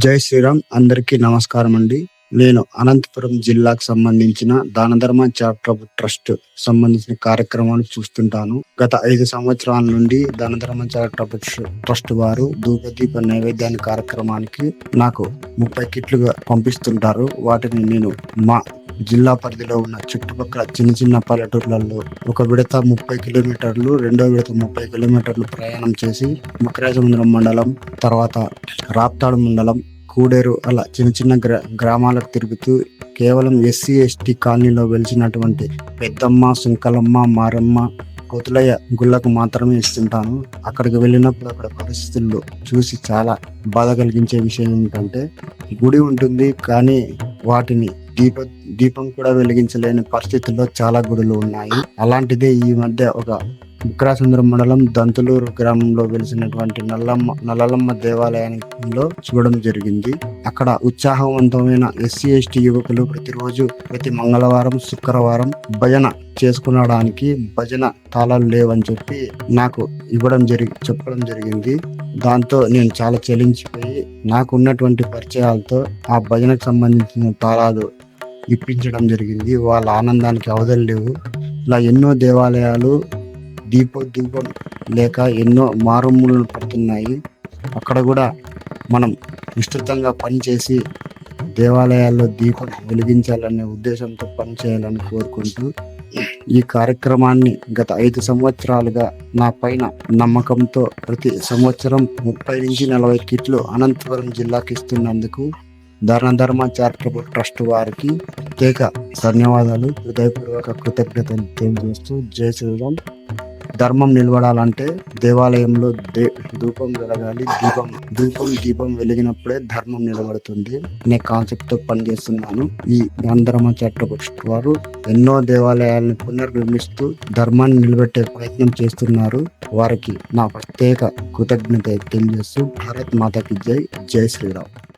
జై శ్రీరామ్ అందరికీ నమస్కారం అండి. నేను అనంతపురం జిల్లాకు సంబంధించిన దానధర్మ చారిటబుల్ ట్రస్ట్ సంబంధించిన కార్యక్రమాలు చూస్తుంటాను. గత ఐదు సంవత్సరాల నుండి దాన ధర్మ చారిటబుల్ ట్రస్ట్ వారు ధూపదీప నైవేద్యాన్ని కార్యక్రమానికి నాకు ముప్పై కిట్లుగా పంపిస్తుంటారు. వాటిని నేను మా జిల్లా పరిధిలో ఉన్న చుట్టుపక్కల చిన్న చిన్న పల్లెటూర్లలో ఒక విడత ముప్పై కిలోమీటర్లు రెండో విడత ముప్పై కిలోమీటర్లు ప్రయాణం చేసి మకరాజముద్రం మండలం తర్వాత రాప్తాడు మండలం కూడేరు అలా చిన్న చిన్న గ్రా గ్రామాలకు తిరుగుతూ కేవలం ఎస్సీ ఎస్టీ కాలనీలో వెలిసినటువంటి పెద్దమ్మ సుంకలమ్మ మారమ్మ కోతులయ్య గుళ్ళకు మాత్రమే ఇస్తుంటాను. అక్కడికి వెళ్ళినప్పుడు అక్కడ పరిస్థితుల్లో చూసి చాలా బాధ కలిగించే విషయం ఏంటంటే గుడి ఉంటుంది కానీ వాటిని దీప దీపం కూడా వెలిగించలేని పరిస్థితుల్లో చాలా గుడులు ఉన్నాయి. అలాంటిదే ఈ మధ్య ఒక బుక్రాసుందరం మండలం దంతులూరు గ్రామంలో వెలిసినటువంటి నల్లమ్మ నల్లలమ్మ దేవాలయంలో చూడడం జరిగింది. అక్కడ ఉత్సాహవంతమైన ఎస్సీ ఎస్టీ యువకులు ప్రతిరోజు ప్రతి మంగళవారం శుక్రవారం భజన చేసుకునడానికి భజన తాళాలు లేవని చెప్పి నాకు ఇవ్వడం జరిగి చెప్పడం జరిగింది. దాంతో నేను చాలా చెలించిపోయి నాకు ఉన్నటువంటి పరిచయాలతో ఆ భజనకు సంబంధించిన తాళాలు ఇప్పించడం జరిగింది. వాళ్ళ ఆనందానికి అవధులు లేవు. ఇలా ఎన్నో దేవాలయాలు దీపోద్దీపం దీపం లేక ఎన్నో మారుమూలలు పడుతున్నాయి. అక్కడ కూడా మనం విస్తృతంగా పనిచేసి దేవాలయాల్లో దీపం వెలిగించాలనే ఉద్దేశంతో పనిచేయాలని కోరుకుంటూ ఈ కార్యక్రమాన్ని గత ఐదు సంవత్సరాలుగా నా పైన నమ్మకంతో ప్రతి సంవత్సరం ముప్పై నుంచి నలభై కిట్లు అనంతపురం జిల్లాకి ఇస్తున్నందుకు ధర్మ చారిటబుల్ ట్రస్ట్ వారికి ప్రత్యేక ధన్యవాదాలు. హృదయపూర్వక కృతజ్ఞతలు తెలియజేస్తూ జై శ్రీరామ్. ధర్మం నిలబడాలంటే దేవాలయంలో దే ధూపం వెలగాలి. దీపం ధూపం దీపం వెలిగినప్పుడే ధర్మం నిలబడుతుంది అనే కాన్సెప్ట్తో పనిచేస్తున్నాను. ఈ ధర్మ చట్టపక్ష వారు ఎన్నో దేవాలయాలను పునర్నిర్మిస్తూ ధర్మాన్ని నిలబెట్టే ప్రయత్నం చేస్తున్నారు. వారికి నా ప్రత్యేక కృతజ్ఞత తెలియజేస్తూ భారత్ మాతకి జై జై శ్రీరామ్.